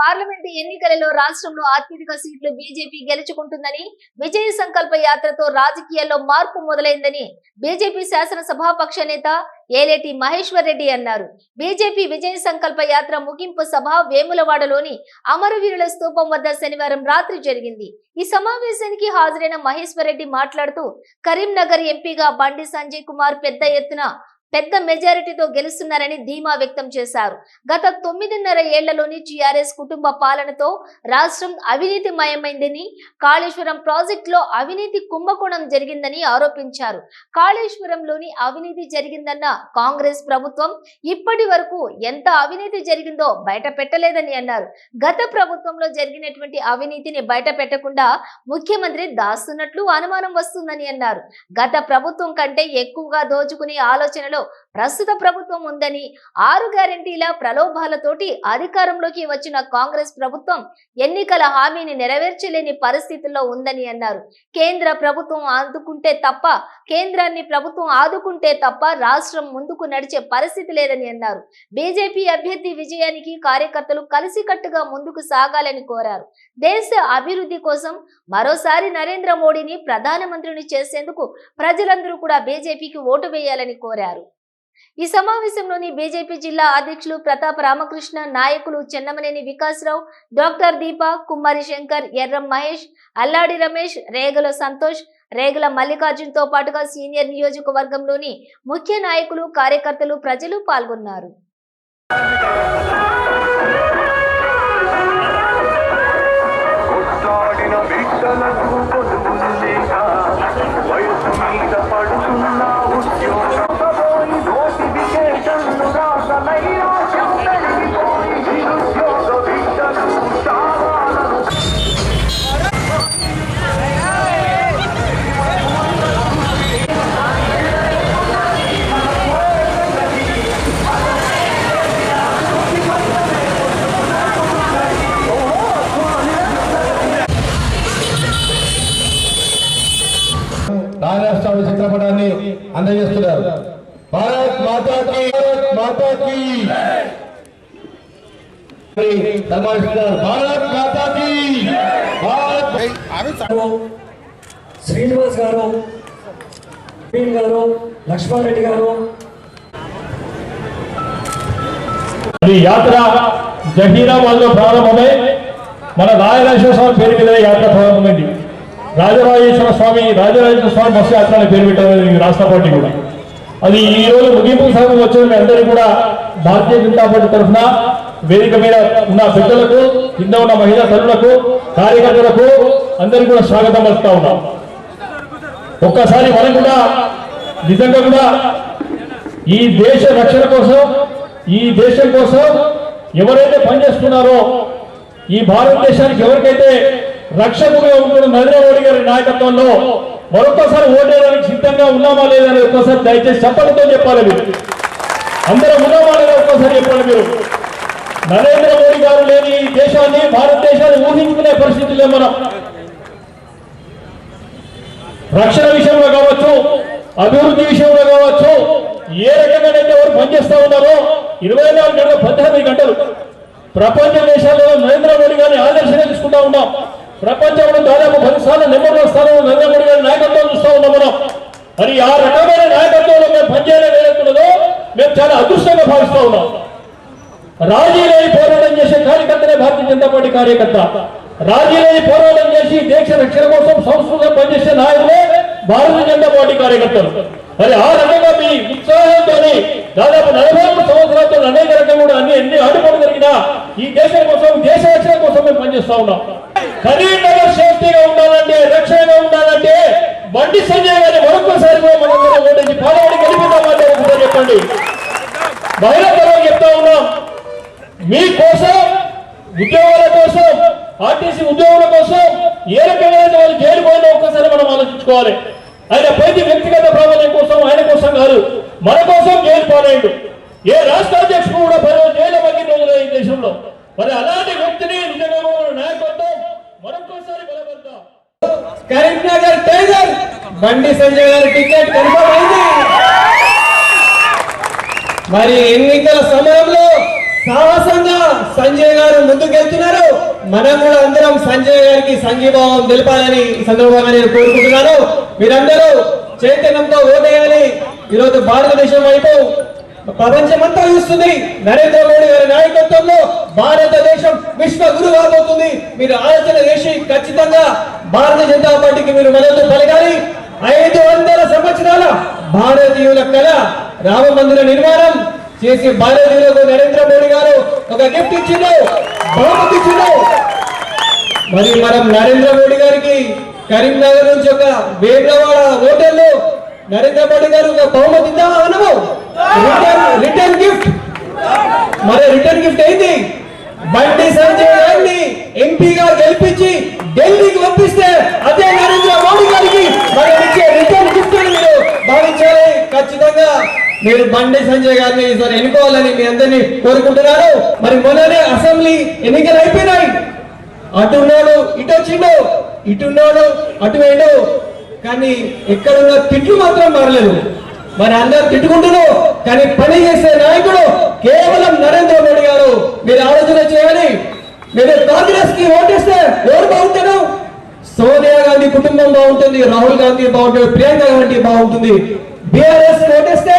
Parliament ఎన్నికలలో రాష్ట్రంలో అత్యధిక సీట్లు బీజేపీ గెలుచుకుంటుందని విజయ సంకల్ప యాత్రతో రాజకీయాల్లో మార్పు మొదలైందని బీజేపీ శాసనసభాపక్ష నేత ఏలేటి మహేశ్వర్ రెడ్డి అన్నారు. బీజేపీ విజయ సంకల్ప యాత్ర ముగింపు సభ వేములవాడలోని అమరవీరుల స్తూపం వద్ద శనివారం రాత్రి జరిగింది. ఈ సమావేశానికి హాజరైన మహేశ్వర్ రెడ్డి మాట్లాడుతూ కరీంనగర్ ఎంపీగా బండి సంజయ్ కుమార్ పెద్ద ఎత్తున పెద్ద మెజారిటీతో గెలుస్తున్నారని ధీమా వ్యక్తం చేశారు. గత తొమ్మిదిన్నర ఏళ్ళలోని టీఆర్ఎస్ కుటుంబ పాలనతో రాష్ట్రం అవినీతిమయమైందని కాళేశ్వరం ప్రాజెక్టులో అవినీతి కుంభకోణం జరిగిందని ఆరోపించారు. కాళేశ్వరంలోని అవినీతి జరిగిందన్న కాంగ్రెస్ ప్రభుత్వం ఇప్పటి వరకు ఎంత అవినీతి జరిగిందో బయట పెట్టలేదని అన్నారు. గత ప్రభుత్వంలో జరిగినటువంటి అవినీతిని బయట పెట్టకుండా ముఖ్యమంత్రి దాస్తున్నట్లు అనుమానం వస్తుందని అన్నారు. గత ప్రభుత్వం కంటే ఎక్కువగా దోచుకునే ఆలోచనలో ప్రస్తుత ప్రభుత్వం ఉందని ఆరు గ్యారెంటీల ప్రలోభాలతోటి అధికారంలోకి వచ్చిన కాంగ్రెస్ ప్రభుత్వం ఎన్నికల హామీని నెరవేర్చలేని పరిస్థితుల్లో ఉందని అన్నారు. కేంద్ర ప్రభుత్వం ఆదుకుంటే తప్ప కేంద్రాన్ని ప్రభుత్వం ఆదుకుంటే తప్ప రాష్ట్రం ముందుకు నడిచే పరిస్థితి లేదని అన్నారు. బీజేపీ అభ్యర్థి విజయానికి కార్యకర్తలు కలిసికట్టుగా ముందుకు సాగాలని కోరారు. దేశ అభివృద్ధి కోసం మరోసారి నరేంద్ర మోడీని ప్రధానమంత్రిని చేసేందుకు ప్రజలందరూ కూడా బీజేపీకి ఓటు వేయాలని కోరారు. ఈ సమావేశంలోని బీజేపీ జిల్లా అధ్యక్షులు ప్రతాప్ రామకృష్ణ నాయకులు చెన్నమనేని వికాసరావు డాక్టర్ దీప కుమ్మరి శంకర్ ఎర్రం మహేష్ అల్లాడి రమేష్ రేగల సంతోష్ రేగల మల్లికార్జున్తో పాటుగా సీనియర్ నియోజకవర్గంలోని ముఖ్య నాయకులు కార్యకర్తలు ప్రజలు పాల్గొన్నారు. అందజేస్తున్నారు. భారత్ మాతాకి భారత్ మాతాకి భారత్ మాతాకి శ్రీనివాస్ గారు గారు లక్ష్మణ్ రెడ్డి గారు. ఈ యాత్ర జహీరాబాద్లో ప్రారంభమై మన రాజరాజేశ్వర స్వామి పేరు మీద యాత్ర ప్రారంభమైంది. రాజరాజేశ్వర స్వామి రాజరాజేశ్వర స్వామి బస్సు యాత్ర అని పేరు పెట్టారు రాష్ట్ర పార్టీ కూడా. అది ఈ రోజు ముగింపు సమయం వచ్చిన మీ అందరికీ కూడా భారతీయ జనతా పార్టీ తరఫున వేదిక మీద ఉన్న పెద్దలకు కింద ఉన్న మహిళా తల్లులకు కార్యకర్తలకు అందరికీ కూడా స్వాగతం పలుకుతా ఉన్నాం. ఒక్కసారి మనం కూడా నిజంగా కూడా ఈ దేశ రక్షణ కోసం ఈ దేశం కోసం ఎవరైతే పనిచేస్తున్నారో ఈ భారతదేశానికి ఎవరికైతే రక్షకుగా ఉంటున్న నరేంద్ర మోడీ గారి నాయకత్వంలో. మరొకసారి ఓటేయడానికి సిద్ధంగా ఉన్నామా లేదని ఒక్కసారి దయచేసి చెప్పడంతో చెప్పాలి మీరు. అందరూ ఉన్నామా లేదా ఒక్కసారి చెప్పండి మీరు. నరేంద్ర మోడీ గారు లేని ఈ దేశాన్ని భారతదేశాన్ని ఊహించుకునే పరిస్థితుల్లో మనం. రక్షణ విషయంలో కావచ్చు అభివృద్ధి విషయంలో కావచ్చు ఏ రకంగానైతే ఎవరు పనిచేస్తా ఉన్నారో ఇరవై నాలుగు గంటలు పద్దెనిమిది గంటలు ప్రపంచ దేశాల్లో నరేంద్ర మోడీ గారిని ఆదర్శంగా తీసుకుంటా ఉన్నాం. ప్రపంచంలో దాదాపు పది సార్లు నెంబర్ వన్ స్థానంలో నరేంద్ర గారి నాయకత్వం చూస్తా ఉన్నాం మనం. మరి ఆ రకమైన నాయకత్వంలో మేము పనిచేయడం ఏదైతున్నదో మేము చాలా అదృష్టంగా భావిస్తూ ఉన్నాం. రాజీ లేని పోరాటం చేసే కార్యకర్తనే భారతీయ జనతా పార్టీ కార్యకర్త. రాజీ లేని పోరాటం చేసి దేశ రక్షణ కోసం సంస్కృతం పనిచేసే నాయకులే భారతీయ జనతా పార్టీ కార్యకర్తలు. మరి ఆ రకంగా మీ ఉత్సాహంతో దాదాపు నలభై మూడు సంవత్సరాలతో అనేక రకంగా అన్ని ఎన్ని అడ్డుపడి జరిగినా ఈ దేశం కోసం దేశ రక్షణ కోసం మేము పనిచేస్తా ఉన్నాం. కరీంనగర్ సేఫ్టీగా ఉండాలంటే రక్షణగా ఉండాలంటే బండి సంజయ్ గారిని మరొకసారి కూడా పాలవాడి గెలిపిద్దామంటే ఒకసారి చెప్పండి. మహిళా తరం చెప్తా ఉన్నాం. మీకోసం ఉద్యోగాల కోసం ఆర్టీసీ ఉద్యోగుల కోసం ఏ రకమైన వాళ్ళు జైలు పోయినా ఒక్కసారి మనం ఆలోచించుకోవాలి. ఆయన పైకి వ్యక్తిగత ప్రాబల్యం కోసం ఆయన కోసం కాదు మన కోసం జైలు పాలేడు ఏ రాష్ట్ర అధ్యక్షుడు కూడా పది రోజులు జైలు మగ్గిన రోజులు ఈ దేశంలో. మరి అలాంటి వ్యక్తిని నిజంగా నాయకత్వం మరొకసారి బలపడతాం కరీంనగర్ టైగర్ బండి సంజయ్ గారి టికెట్ కన్ఫర్మ్ అయింది. మరి ఎన్నికల సమయంలో సాహసంగా సంజయ్ గారు ముందుకెళ్తున్నారు. మనం కూడా అందరం సంజయ్ గారికి సంఘీభావం తెలపాలని సందర్భంగా నేను కోరుకుంటున్నాను. మీరందరూ చైతన్యంతో ఓటేయాలి. ఈరోజు భారతదేశం వైపు ప్రపంచమంతా చూస్తుంది. నరేంద్ర మోడీ గారి నాయకత్వంలో భారతదేశం విశ్వ గురు కాబోతుంది. మీరు ఆలోచన చేసి ఖచ్చితంగా భారత జనతా పార్టీకి మీరు మద్దతు పలకాలి. ఐదు వందల సంవత్సరాల భారతీయుల కళ రామ మందిర నిర్మాణం చేసి భారతీయులకు నరేంద్ర మోడీ గారు ఒక గిఫ్ట్ ఇచ్చిండు. బహుమతి ఇచ్చిండు. మరి మనం నరేంద్ర మోడీ గారికి కరీంనగర్ నుంచి ఒక వేగవాడ హోటల్లో నరేంద్ర మోడీ గారు ఒక బహుమతి ఇద్దామా అనము రిటర్న్ రిటర్న్ గిఫ్ట్ మరి రిటర్న్ గిఫ్ట్ అయింది బండి సంజయ్ గారిని ఎంపీగా గెలిపించి ఢిల్లీకి పంపిస్తే అదే నరేంద్ర మోడీ గారికి మరి ఇచ్చే రిటర్న్ గిఫ్ట్ మీరు భావించాలి. ఖచ్చితంగా మీరు బండి సంజయ్ గారిని ఈసారి ఎన్నుకోవాలని మీ అందరినీ కోరుకుంటున్నారు. మరి మొన్ననే అసెంబ్లీ ఎన్నికలు అయిపోయినాయి. అటున్నాడు ఇటు వచ్చిండు ఇటున్నాడు అటు వేయండు కానీ ఎక్కడున్న తిట్లు మాత్రం మారలేదు. మరి అందరు తిట్టుకుంటున్నారు. కానీ పని చేసే నాయకుడు కేవలం నరేంద్ర మోడీ గారు. మీరు ఆలోచన చేయాలి. మీరు కాంగ్రెస్కి ఓటేస్తే ఎవరు బాగుంటారు? సోనియా గాంధీ కుటుంబం బాగుంటుంది రాహుల్ గాంధీ బాగుంటుంది ప్రియాంక గాంధీ బాగుంటుంది. బీఆర్ఎస్ ఓటేస్తే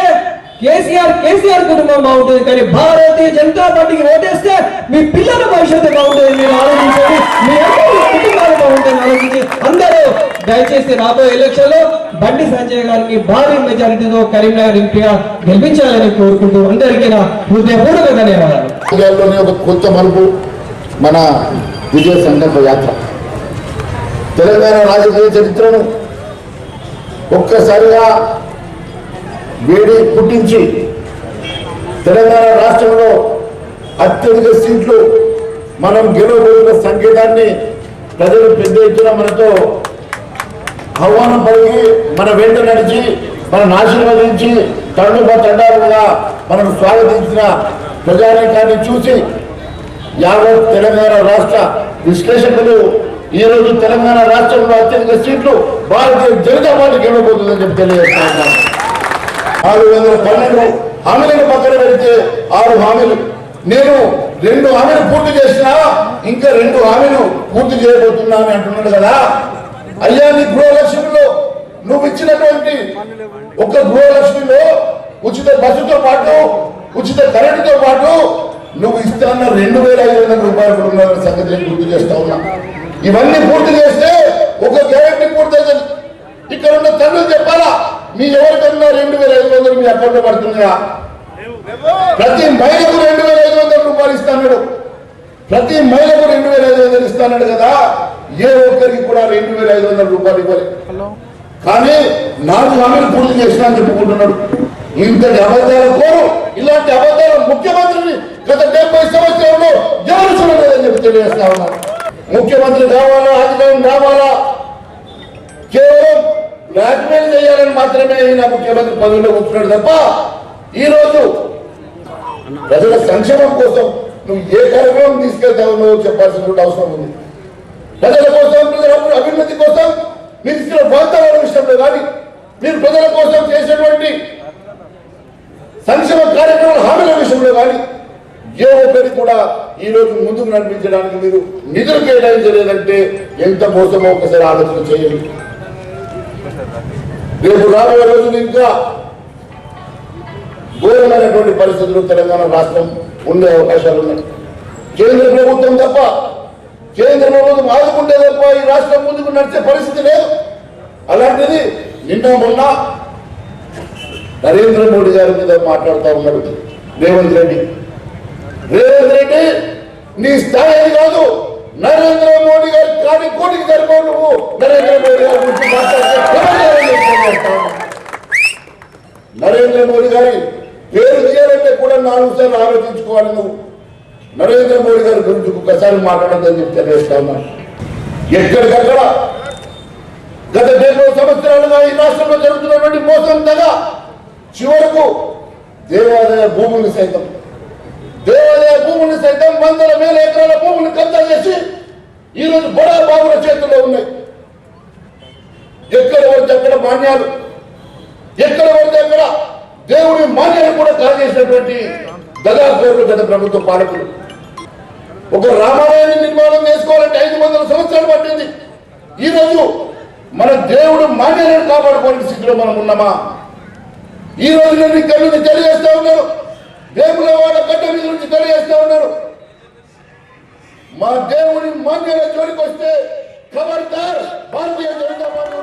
కేసీఆర్ కేసీఆర్ కుటుంబం బాగుంటుంది. కానీ భారతీయ జనతా పార్టీకి ఓటేస్తే మీ పిల్లల భవిష్యత్తు బాగుంటుంది. మీరు ఆలోచించండి. మీ అందరి కుటుంబాలు బాగుంటుంది ఆలోచించి అందరూ దయచేసి రాబోయే ఎలక్షన్లో బండి సంజయ్ గారిని భారీ మెజారిటీతో కరీంనగర్ ఎంపీగా గెలిపించాలని కోరుకుంటూ అందరికీ నా హృదయపూర్వక ధన్యవాదాలు. ఒక కొత్త మలుపు మన విజయ సంకల్ప యాత్ర. తెలంగాణ రాజకీయ చరిత్రను ఒక్కసారిగా వేడి పుట్టించి తెలంగాణ రాష్ట్రంలో అత్యధిక సీట్లు మనం గెలవబోతున్న సంకేతాన్ని ప్రజలు పెద్ద ఎత్తున మనతో ఆహ్వానం పలికి మన వెంట నడిచి మనను ఆశీర్వదించి తండ్రుప తండాలుగా మనం స్వాగతించిన ప్రజానీకాన్ని చూసి యావత్ తెలంగాణ రాష్ట్ర విశ్లేషకులు ఈ రోజు తెలంగాణ రాష్ట్రంలో అత్యధిక సీట్లు భారతీయ జనతా పార్టీకి ఇవ్వబోతుందని చెప్పి తెలియజేస్తా ఆరు వందల పన్నెండు హామీలను పక్కన పెడితే ఆరు హామీలు. నేను రెండు హామీలు పూర్తి చేసినా ఇంకా రెండు హామీలు పూర్తి చేయబోతున్నా అని అంటున్నాడు కదా. అయ్యా నీ గృహలక్ష్మిలో నువ్వు ఇచ్చినటువంటి ఒక గృహలక్ష్మిలో ఉచిత బస్సుతో పాటు ఉచిత కరెంటుతో పాటు నువ్వు ఇస్తాన్న రెండు వేల ఐదు వందల రూపాయలు కూడా ఉన్న సంగతి గుర్తు చేస్తా ఉన్నా. ఇవన్నీ పూర్తి చేస్తే ఒక గ్యారెంటీ పూర్తి అవుతుంది. ఇక్కడ ఉన్న తండ్రి చెప్పాలా మీ ఎవరికన్నా రెండు వేల ఐదు వందలు మీ అకౌంట్లో పడుతుందా? ప్రతి మహిళకు రెండు వేల ఐదు వందల రూపాయలు ఇస్తాడు ప్రతి మహిళకు రెండు వేల ఐదు వందలు ఇస్తాడు కదా. ఏ ఒక్కరికి కూడా రెండు వేల ఐదు వందల రూపాయలు ఇవ్వాలి. కానీ నాలుగు హామీలు పూర్తి చేసినా అని చెప్పుకుంటున్నాడు. ఇంతటి అబద్ధాల కోరు. ఇలాంటి అబద్ధాల ముఖ్యమంత్రిని గత డెబ్బై సంవత్సరంలో ఎవరు చూడలేదని చెప్పి తెలియజేస్తా ఉన్నారు ముఖ్యమంత్రి కావాలా అధికారం కావాలా? కేవలం బ్లాక్మెయిల్ చేయాలని మాత్రమే ఈయన ముఖ్యమంత్రి పదవిలో కూర్చున్నాడు తప్ప ఈ రోజు ప్రజల సంక్షేమం కోసం నువ్వు ఏ కార్యక్రమం తీసుకెళ్తావు నువ్వు చెప్పాల్సిన అవసరం ఉంది. ప్రజల కోసం ప్రజల అభివృద్ధి కోసం మీరు ఇచ్చిన వాతావరణ విషయంలో కానీ మీరు ప్రజల కోసం చేసినటువంటి సంక్షేమ కార్యక్రమాల హామీల విషయంలో కానీ ఏ ఒక్కరి కూడా ఈ రోజు ముందుకు నడిపించడానికి మీరు నిధులు కేటాయించలేదంటే ఎంత మోసమో ఒకసారి ఆలోచన చేయండి. రేపు రాబోయే రోజులు ఇంకా ఘోరమైనటువంటి పరిస్థితులు తెలంగాణ రాష్ట్రం ఉండే అవకాశాలు ఉన్నాయి. కేంద్ర ప్రభుత్వం తప్ప కేంద్ర ప్రభుత్వం ఆదుకుంటే తప్ప ఈ రాష్ట్రం ముందుకు నడిచే పరిస్థితి లేదు. అలాంటిది నిన్న మొన్న నరేంద్ర మోడీ గారి మీద మాట్లాడుతూ ఉన్నాడు రేవంత్ రెడ్డి. రేవంత్ రెడ్డి నీ స్థాయి కాదు నరేంద్ర మోడీ గారి కాడి కోటికి సరిపోవు నువ్వు. నరేంద్ర మోడీ గారి గురించి నరేంద్ర మోడీ గారి పేరు చేయాలంటే కూడా నాలుగు సార్లు ఆలోచించుకోవాలి నువ్వు. నరేంద్ర మోడీ గారి గురించి ఒక్కసారి మాట్లాడదని చెప్పి తెలియజేస్తా ఉన్నాను ఎక్కడికక్కడ గత డెబ్బై సంవత్సరాలుగా ఈ రాష్ట్రంలో జరుగుతున్నటువంటి మోసం తగ చివరకు దేవాలయ భూముల్ని సైతం దేవాలయ భూముల్ని సైతం వందల వేల ఎకరాల భూముల్ని కబ్జా చేసి ఈరోజు బడా బాబుల చేతుల్లో ఉన్నాయి. ఎక్కడ పడితే అక్కడ మాన్యాలు ఎక్కడ పడితే అక్కడ దేవుడి మాన్యాలు కూడా కాజేసినటువంటి దగాకోరులు గత ప్రభుత్వ పాలకులు. ఒక రామాలయాన్ని నిర్మాణం చేసుకోవాలంటే ఐదు వందల సంవత్సరాలు పట్టింది. ఈ రోజు మన దేవుడు మాన్యాలను కాపాడుకోవాలని స్థితిలో మనం ఉన్నామా? ఈ రోజు నుండి కళ్ళుని తెలియజేస్తా ఉన్నారు దేవుల వాళ్ళ గడ్డ మీద నుంచి తెలియజేస్తా ఉన్నారు మా దేవుని మాన్యాల జోలికి వస్తే ఖబర్దార్ భారతీయ జనతా పార్టీ